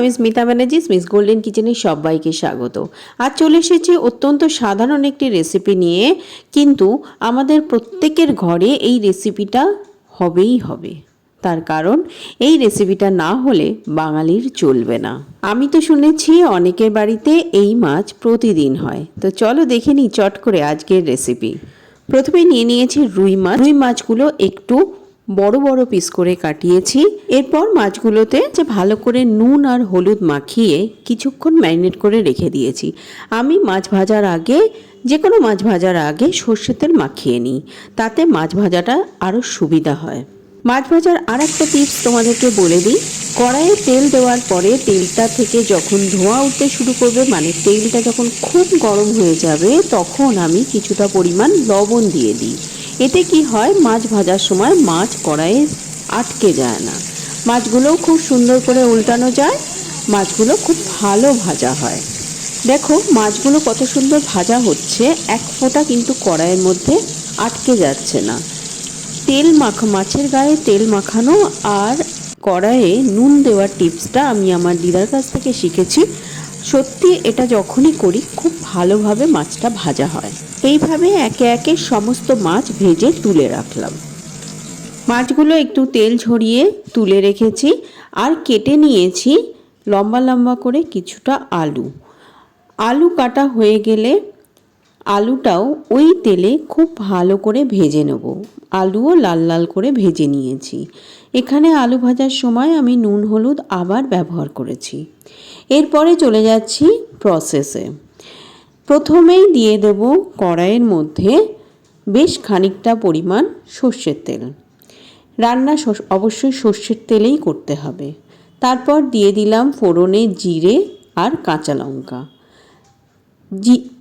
আমি স্মিতা ব্যানার্জি স্মিস গোল্ডেন কিচেনে সবাইকে স্বাগত। আজ চলে এসেছি অত্যন্ত সাধারণ একটি রেসিপি নিয়ে, কিন্তু আমাদের প্রত্যেকের ঘরে এই রেসিপিটা হবেই হবে। তার কারণ, এই রেসিপিটা না হলে বাঙালির চলবে না। আমি তো শুনেছি অনেকের বাড়িতে এই মাছ প্রতিদিন হয়। তো চলো দেখে নিই চট করে আজকের রেসিপি প্রথমে নিয়ে নিয়েছি রুই মাছ। রুই মাছগুলো একটু বড় বড় পিস করে কাটিয়েছি। এরপর মাছগুলোতে যে ভালো করে নুন আর হলুদ মাখিয়ে কিছুক্ষণ ম্যারিনেট করে রেখে দিয়েছি। আমি মাছ ভাজার আগে যে কোনো মাছ ভাজার আগে সর্ষের তেল মাখিয়ে নিই। তাতে মাছ ভাজাটা আরও সুবিধা হয়। মাছ ভাজার আর একটা টিপস তোমাদেরকে বলে দিই। কড়াইয়ে তেল দেওয়ার পরে তেলটা থেকে যখন ধোঁয়া উঠতে শুরু করবে মানে তেলটা যখন খুব গরম হয়ে যাবে, তখন আমি কিছুটা পরিমাণ লবণ দিয়ে দিই। এতে কি হয়, মাছ ভাজার সময় মাছ কড়াইয়ে আটকে যায় না। মাছগুলোও খুব সুন্দর করে উল্টানো যায়, মাছগুলো খুব ভালো ভাজা হয়। দেখো, মাছগুলো কত সুন্দর ভাজা হচ্ছে, এক ফোঁটা কিন্তু কড়াইয়ের মধ্যে আটকে যাচ্ছে না। তেল মাখা, মাছের গায়ে তেল মাখানো আর কড়াইয়ে নুন দেওয়ার টিপসটা আমি আমার দিদার কাছ থেকে শিখেছি। সত্যি এটা যখনই করি, খুব ভালোভাবে মাছটা ভাজা হয়। এইভাবে একে একে সমস্ত মাছ ভেজে তুলে রাখলাম। মাছগুলো একটু তেল ঝরিয়ে তুলে রেখেছি আর কেটে নিয়েছি লম্বা লম্বা করে কিছুটা আলু। আলু কাটা হয়ে গেলে আলুটাও ওই তেলে খুব ভালো করে ভেজে নেব। আলুও লাল লাল করে ভেজে নিয়েছি। এখানে আলু ভাজার সময় আমি নুন, হলুদ আবার ব্যবহার করেছি। এরপরে চলে যাচ্ছি প্রসেসে প্রথমেই দিয়ে দেব কড়াইয়ের মধ্যে বেশ খানিকটা পরিমাণ সর্ষের তেল। রান্না অবশ্যই সর্ষের তেলেই করতে হবে। তারপর দিয়ে দিলাম ফোড়নে জিরে আর কাঁচা লঙ্কা।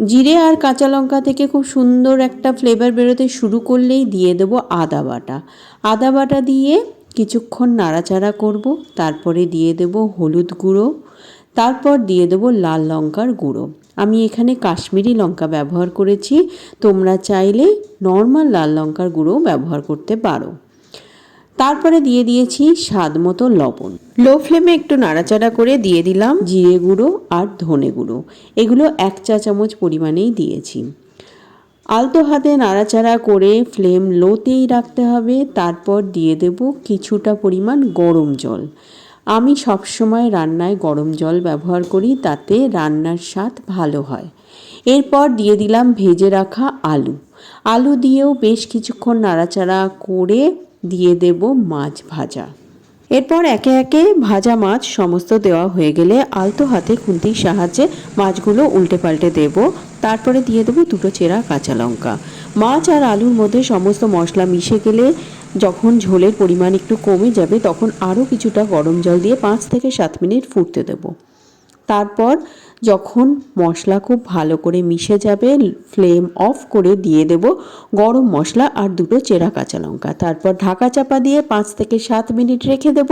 জিরে আর কাঁচা লঙ্কা থেকে খুব সুন্দর একটা ফ্লেভার বেরোতে শুরু করলেই দিয়ে দেবো আদা বাটা। আদা বাটা দিয়ে কিছুক্ষণ নাড়াচাড়া করব, তারপরে দিয়ে দেব হলুদ গুঁড়ো, তারপর দিয়ে দেবো লাল লঙ্কার গুঁড়ো। আমি এখানে কাশ্মীরি লঙ্কা ব্যবহার করেছি, তোমরা চাইলে নর্মাল লাল লঙ্কার গুঁড়োও ব্যবহার করতে পারো। তারপরে দিয়ে দিয়েছি স্বাদ মতো লবণ। লো ফ্লেমে একটু নাড়াচাড়া করে দিয়ে দিলাম জিরে গুঁড়ো আর ধনে গুঁড়ো। এগুলো এক চা চামচ পরিমাণেই দিয়েছি। আলতো হাতে নাড়াচাড়া করে ফ্লেম লোতেই রাখতে হবে। তারপর দিয়ে দেব কিছুটা পরিমাণ গরম জল। আমি সবসময় রান্নায় গরম জল ব্যবহার করি তাতে রান্নার স্বাদ ভালো হয়। এরপর দিয়ে দিলাম ভেজে রাখা আলু। আলু দিয়েও বেশ কিছুক্ষণ নাড়াচাড়া করে দিয়ে দেব মাছ ভাজা। এরপর একে একে ভাজা মাছ সমস্ত দেওয়া হয়ে গেলে আলতো হাতে খুন্তির সাহায্যে মাছগুলো উল্টে পাল্টে দেব। তারপরে দিয়ে দেবো দুটো চেরা কাঁচা লঙ্কা। মাছ আর আলুর মধ্যে সমস্ত মশলা মিশে গেলে যখন ঝোলের পরিমাণ একটু কমে যাবে, তখন আরও কিছুটা গরম জল দিয়ে পাঁচ থেকে সাত মিনিট ফুটতে দেবো। তারপর যখন মশলা খুব ভালো করে মিশে যাবে, ফ্লেম অফ করে দিয়ে দেব গরম মশলা আর দুটো চেরা কাঁচা লঙ্কা। তারপর ঢাকা চাপা দিয়ে পাঁচ থেকে সাত মিনিট রেখে দেব।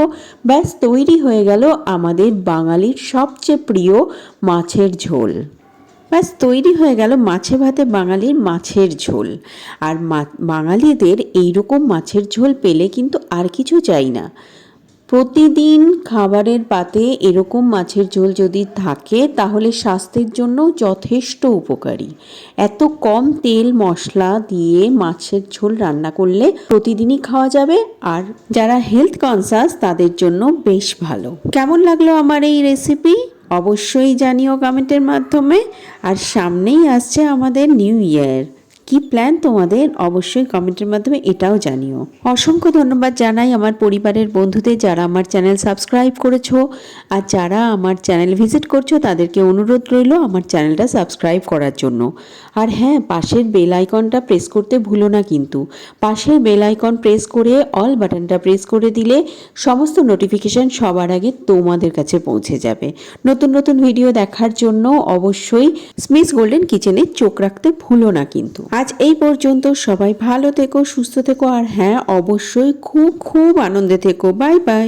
ব্যাস, তৈরি হয়ে গেল আমাদের বাঙালির সবচেয়ে প্রিয় মাছের ঝোল। ব্যাস, তৈরি হয়ে গেল মাছে ভাতে বাঙালির মাছের ঝোল। আর বাঙালিদের এইরকম মাছের ঝোল পেলে কিন্তু আর কিছু চাই না। প্রতিদিন খাবারের পাতে এরকম মাছের ঝোল যদি থাকে, তাহলে স্বাস্থ্যের জন্য যথেষ্ট উপকারী। এত কম তেল মশলা দিয়ে মাছের ঝোল রান্না করলে প্রতিদিনই খাওয়া যাবে আর যারা হেলথ কনসাস তাদের জন্য বেশ ভালো। কেমন লাগল আমার এই রেসিপি অবশ্যই জানিও কমেন্টের মাধ্যমে। আর সামনেই আসছে আমাদের নিউ ইয়ার কি প্ল্যান তোমাদের? অবশ্যই কমেন্টের মাধ্যমে এটাও জানিও। অসংখ্য ধন্যবাদ জানাই আমার পরিবারের বন্ধুদের যারা আমার চ্যানেল সাবস্ক্রাইব করেছ। আর যারা আমার চ্যানেল ভিজিট করছ, তাদেরকে অনুরোধ রইল আমার চ্যানেলটা সাবস্ক্রাইব করার জন্য। আর হ্যাঁ পাশের বেল আইকনটা প্রেস করতে ভুলো না কিন্তু। পাশের বেল আইকন প্রেস করে অল বাটনটা প্রেস করে দিলে সমস্ত নোটিফিকেশন সবার আগে তোমাদের কাছে পৌঁছে যাবে। নতুন নতুন ভিডিও দেখার জন্য অবশ্যই স্মিস গোল্ডেন কিচেনে চোখ রাখতে ভুলো না কিন্তু। আজ এই পর্যন্ত সবাই ভালো থেকো, সুস্থ থেকো, আর হ্যাঁ অবশ্যই খুব খুব আনন্দে থেকো। Bye bye.